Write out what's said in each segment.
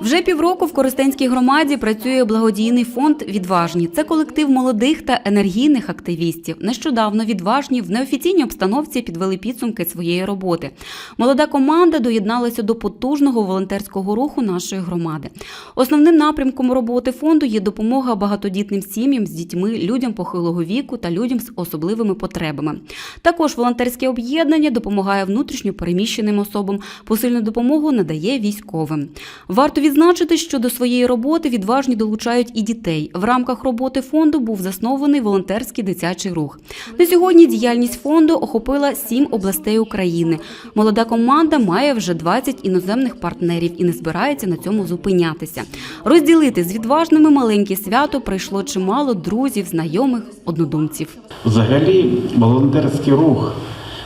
Вже півроку в Коростенській громаді працює благодійний фонд Відважні. Це колектив молодих та енергійних активістів. Нещодавно відважні в неофіційній обстановці підвели підсумки своєї роботи. Молода команда доєдналася до потужного волонтерського руху нашої громади. Основним напрямком роботи фонду є допомога багатодітним сім'ям з дітьми, людям похилого віку та людям з особливими потребами. Також волонтерське об'єднання допомагає внутрішньо переміщеним особам, посильну допомогу надає військовим. Варто відзначити, що до своєї роботи відважні долучають і дітей. В рамках роботи фонду був заснований волонтерський дитячий рух. На сьогодні діяльність фонду охопила сім областей України. Молода команда має вже 20 іноземних партнерів і не збирається на цьому зупинятися. Розділити з відважними маленьке свято прийшло чимало друзів, знайомих, однодумців. Взагалі, волонтерський рух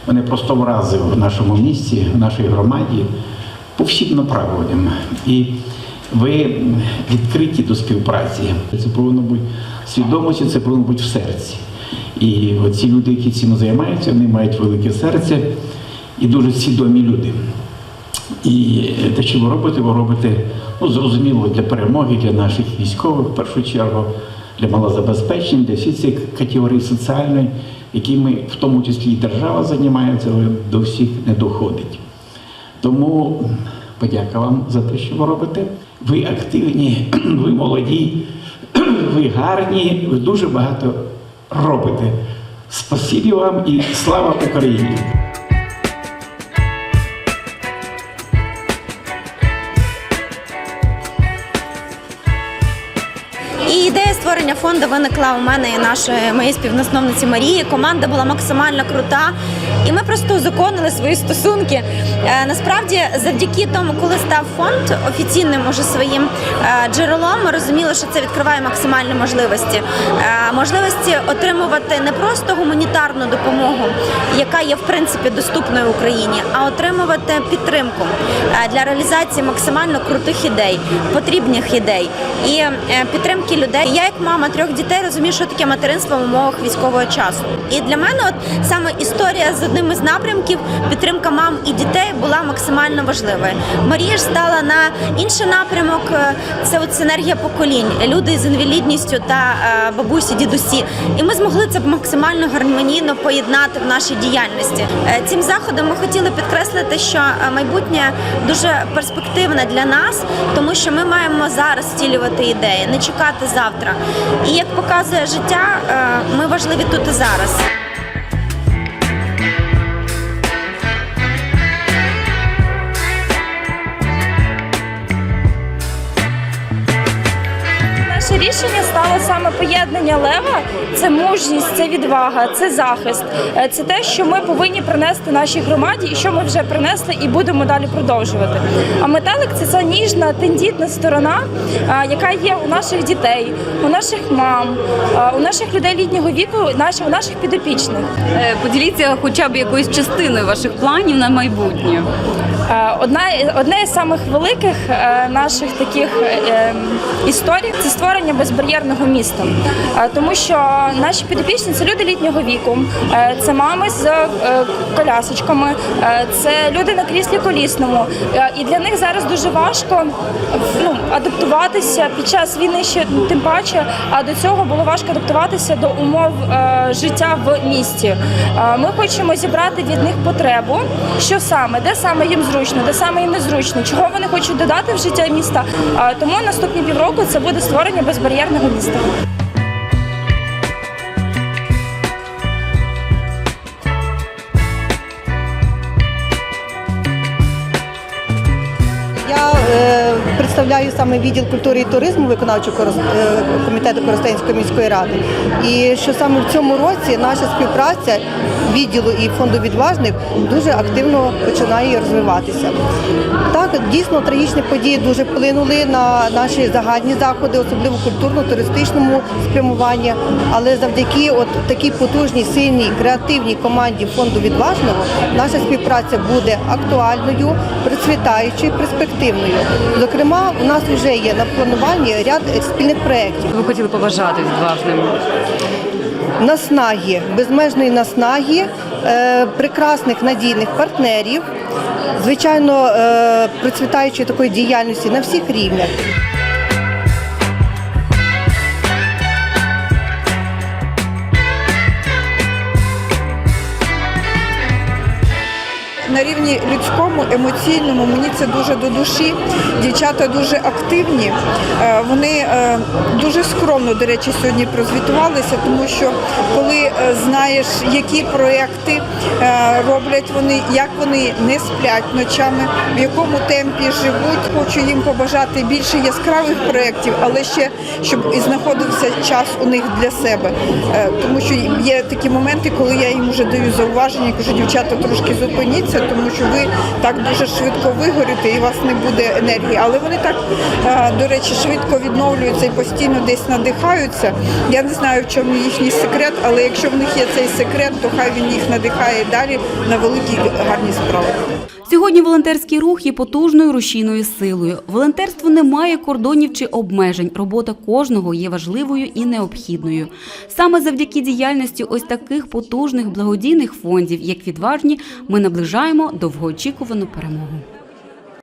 мене просто вразив в нашому місті, в нашій громаді по всім направленням. І ви відкриті до співпраці. Це повинно бути свідомості, це повинно бути в серці. І ці люди, які цим займаються, вони мають велике серце і дуже свідомі люди. І те, що ви робите, ви робите ну, зрозуміло для перемоги, для наших військових в першу чергу, для малозабезпечень, для всіх цих категорій соціальної, якими в тому числі і держава займається, але до всіх не доходить. Тому подяка вам за те, що ви робите. Ви активні, ви молоді, ви гарні, ви дуже багато робите. Спасибі вам і слава Україні! І ідея створення фонду виникла у мене і нашої моєї співнасновниці Марії. Команда була максимально крута, і ми просто узаконили свої стосунки. Е, насправді, завдяки тому, коли став фонд офіційним уже своїм е, джерелом, ми розуміли, що це відкриває максимальні можливості. Е, можливості отримувати не просто гуманітарну допомогу, яка є в принципі доступною Україні, а отримувати підтримку для реалізації максимально крутих ідей, потрібних ідей і е, людей. Я, як мама трьох дітей, розумію, що таке материнство в умовах військового часу. І для мене, от саме історія з одним із напрямків підтримка мам і дітей була максимально важливою. Марія ж стала на інший напрямок. е, Це от синергія поколінь, люди з інвалідністю та е, бабусі, дідусі. І ми змогли це максимально гармонійно поєднати в нашій діяльності. Е, Цим заходом ми хотіли підкреслити, що майбутнє дуже перспективне для нас, тому що ми маємо зараз втілювати ідеї, не чекати завтра. І як показує життя, е, ми важливі тут і зараз. Рішення стало саме поєднання лева. Це мужність, це відвага, це захист. Е, Це те, що ми повинні принести нашій громаді, і що ми вже принесли і будемо далі продовжувати. А метелик це ця ніжна, тендітна сторона, е, яка є у наших дітей, у наших мам, е, у наших людей літнього віку, у наших підопічних. Поділіться хоча б якоюсь частиною ваших планів на майбутнє. Е, Одна одне із самих великих е, наших таких е, історій це створення безбар'єрного міста, тому що наші підопічні це люди літнього віку, це мами з колясочками, це люди на кріслі колісному. І для них зараз дуже важко ну, адаптуватися під час війни ще ну, тим паче. А до цього було важко адаптуватися до умов життя в місті. Ми хочемо зібрати від них потребу, що саме, де саме їм зручно, де саме їм незручно, чого вони хочуть додати в життя міста. Тому наступні півроку це буде створення безбар'єрного міста. Представляю саме відділ культури і туризму виконавчого е, комітету Коростенської міської ради. І що саме в цьому році наша співпраця відділу і фонду відважних дуже активно починає розвиватися. Так, дійсно трагічні події дуже вплинули на наші загальні заходи, особливо культурно-туристичному спрямуванні. Але завдяки от такій потужній, сильній, креативній команді фонду відважного наша співпраця буде актуальною, процвітаючою, перспективною. Зокрема, у нас вже є на плануванні ряд спільних проєктів. Ви хотіли побажати відважним. наснаги, безмежної наснаги, е, прекрасних надійних партнерів звичайно, е, процвітаючої такої діяльності на всіх рівнях. На рівні людському, емоційному мені це дуже до душі. Дівчата дуже активні. Е, Вони е, дуже скромно, до речі, сьогодні прозвітувалися, тому що коли е, знаєш, які проекти роблять вони, як вони не сплять ночами, в якому темпі живуть. Хочу їм побажати більше яскравих проєктів, але ще щоб і знаходився час у них для себе. Тому що є такі моменти, коли я їм вже даю зауваження, кажу, дівчата, трошки зупиніться, тому що ви так дуже швидко вигорите і у вас не буде енергії. Але вони так, е, до речі, швидко відновлюються і постійно десь надихаються. Я не знаю, в чому їхній секрет, але якщо в них є цей секрет, то хай він їх надихає далі на великі гарні справи. Сьогодні волонтерський рух є потужною рушійною силою. Волонтерство не має кордонів чи обмежень. Робота кожного є важливою і необхідною. Саме завдяки діяльності ось таких потужних благодійних фондів, як відважні, ми наближаємо довгоочікувану перемогу.